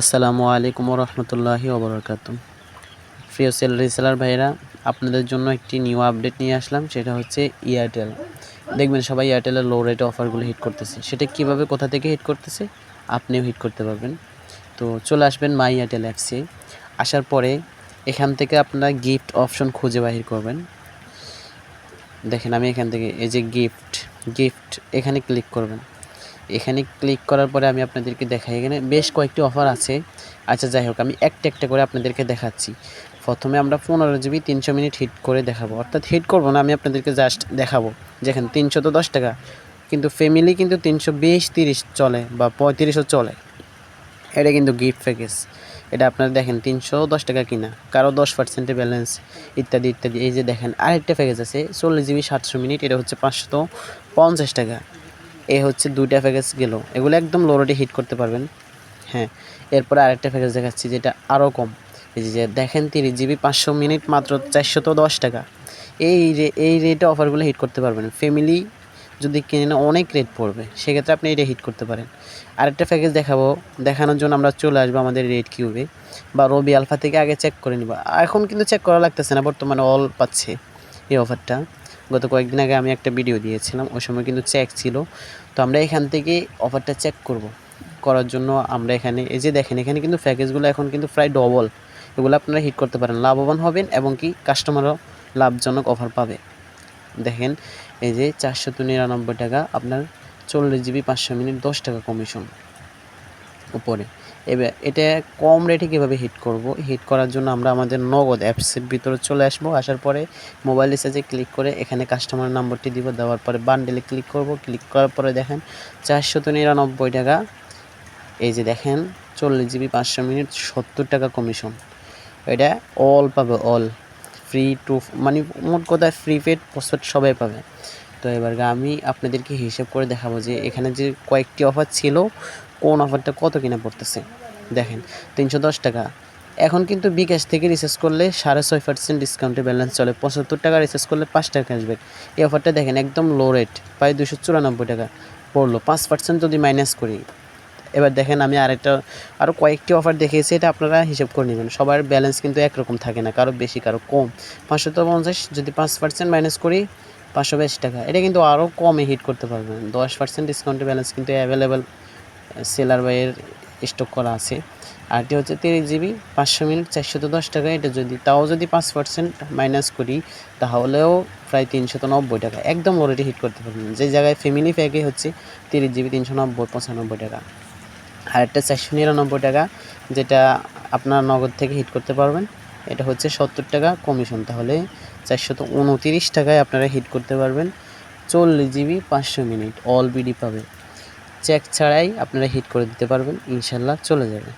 আসসালামু আলাইকুম রহমতুল্লাহি ওবরাকাত প্রিয় সেল রিসেলার ভাইরা আপনাদের জন্য একটি নিউ আপডেট নিয়ে আসলাম, সেটা হচ্ছে এয়ারটেল দেখবেন সবাই এয়ারটেলের লো রেট অফারগুলো হিট করতেছে। সেটা কীভাবে, কোথা থেকে হিট করতেছে, আপনিও হিট করতে পারবেন। তো চলে আসবেন মাই এয়ারটেল অ্যাপসে আসার পরে এখান থেকে আপনারা গিফট অপশন খুঁজে বাহির করবেন। দেখেন আমি এখান থেকে, এই যে গিফট গিফট এখানে ক্লিক করবেন। এখানে ক্লিক করার পরে আমি আপনাদেরকে দেখাই। এখানে বেশ কয়েকটি অফার আছে। আচ্ছা যাই হোক, আমি একটা একটা করে আপনাদেরকে দেখাচ্ছি। প্রথমে আমরা পনেরো জিবি তিনশো মিনিট হিট করে দেখাবো। অর্থাৎ হিট করব না, আমি আপনাদেরকে জাস্ট দেখাবো। যেখানে তিনশো তো দশ টাকা, কিন্তু ফ্যামিলি কিন্তু তিনশো বিশ তিরিশ চলে বা পঁয়ত্রিশও চলে। এটা কিন্তু গিফট প্যাকেজ এটা আপনারা দেখেন, তিনশো দশ টাকা কিনা, কারও দশ পার্সেন্টে ব্যালেন্স ইত্যাদি ইত্যাদি। এই যে দেখেন, আরেকটা প্যাকেজ আছে, চল্লিশ জিবি সাতশো মিনিট, এটা হচ্ছে পাঁচশো পঞ্চাশ টাকা। এ হচ্ছে দুইটা প্যাকেজ গেল। এগুলো একদম লো রেটে হিট করতে পারবেন। হ্যাঁ এরপরে আরেকটা প্যাকেজ দেখাচ্ছি যেটা আরও কম। এই যে দেখেন তিরিশ জিবি পাঁচশো মিনিট মাত্র চারশো দশ টাকা। এই রে, এই রেটে অফারগুলো হিট করতে পারবেন। ফ্যামিলি যদি কিনে না অনেক রেট পড়বে। সেক্ষেত্রে আপনি এটা হিট করতে পারেন। আরেকটা প্যাকেজ দেখাবো। দেখানোর জন্য আমরা চলে আসব আমাদের রেড কিউবে বা রবি আলফা থেকে আগে চেক করে নিব। এখন কিন্তু চেক করা লাগতেছে না, বর্তমানে অল পাচ্ছে এই অফারটা গত কয়েকদিন আগে আমি একটা ভিডিও দিয়েছিলাম, ওই সময় কিন্তু চেক ছিল। তো আমরা এখান থেকে অফারটা চেক করব। করার জন্য আমরা এখানে, এই যে দেখেন, এখানে কিন্তু প্যাকেজগুলো এখন কিন্তু প্রায় ডবল এগুলো আপনারা হিট করতে পারেন। লাভবান হবেন এবং কি কাস্টমারও লাভজনক অফার পাবে। দেখেন, এই যে চারশো নিরানব্বই টাকা আপনার চল্লিশ জিবি পাঁচশো মিনিট দশ টাকা কমিশন উপরে। এবার এটা কম রেটে কীভাবে হিট করব? হিট করার জন্য আমরা আমাদের নগদ অ্যাপসের ভিতরে চলে আসব। আসার পরে মোবাইল রিচার্জে ক্লিক করে এখানে কাস্টমার নাম্বারটি দিব। দেওয়ার পরে বান্ডেলে ক্লিক করব। ক্লিক করার পরে দেখেন চারশো নিরানব্বই টাকা। এই যে দেখেন চল্লিশ জিবি পাঁচশো মিনিট, সত্তর টাকা কমিশন এটা অল পাবে অল ফ্রি টু মানে মোট কথায় ফ্রি পেড পোস্টপেড সবাই পাবে। তো এবার আমি আপনাদেরকে হিসেব করে দেখাবো যে এখানে যে কয়েকটি অফার ছিল কোন অফারটা কত কিনা পড়তেছে? দেখেন, তিনশো দশ টাকা। এখন কিন্তু বিকাশ থেকে রিচার্জ করলে সাড়ে ছয় পার্সেন্ট ডিসকাউন্টে ব্যালেন্স চলে। পঁচাত্তর টাকা রিচার্জ করলে পাঁচ টাকা ক্যাশব্যাক এই অফারটা দেখেন, একদম লো রেট প্রায় দুশো চুরানব্বই টাকা পড়ল। পাঁচ পার্সেন্ট যদি মাইনাস করি। এবার দেখেন, আমি আরেকটা আরও কয়েকটি অফার দেখিয়েছি, এটা আপনারা হিসাব করে নেবেন। সবার ব্যালেন্স কিন্তু একরকম থাকে না, কারও বেশি, কারও কম। পাঁচশো পঞ্চাশ যদি পাঁচ পার্সেন্ট মাইনাস করি, পাঁচশো বাইশ টাকা। এটা কিন্তু আরও কমে হিট করতে পারবেন। দশ পার্সেন্ট ডিসকাউন্টে ব্যালেন্স কিন্তু অ্যাভেলেবেল সেলার বাইয়ের স্টক করা আছে। আর এটি হচ্ছে তিরিশ জিবি পাঁচশো মিনিট চারশো দশ টাকা। এটা যদি, তাও যদি পাঁচ পার্সেন্ট মাইনাস করি, তাহলেও প্রায় তিনশত নব্বই টাকা। একদম অলরেডি হিট করতে পারবেন যে জায়গায় ফ্যামিলি প্যাকে হচ্ছে তিরিশ জিবি তিনশো নব্বই, পঁচানব্বই টাকা। আর একটা চারশো নিরানব্বই টাকা, যেটা আপনার নগদ থেকে হিট করতে পারবেন। এটা হচ্ছে সত্তর টাকা কমিশন তাহলে চারশত উনতিরিশ টাকায় আপনারা হিট করতে পারবেন। চল্লিশ জিবি পাঁচশো মিনিট অল বিডি পাবে। চেক ছাড়াই আপনারা হিট করে দিতে পারবেন ইনশাল্লাহ চলে যাবে।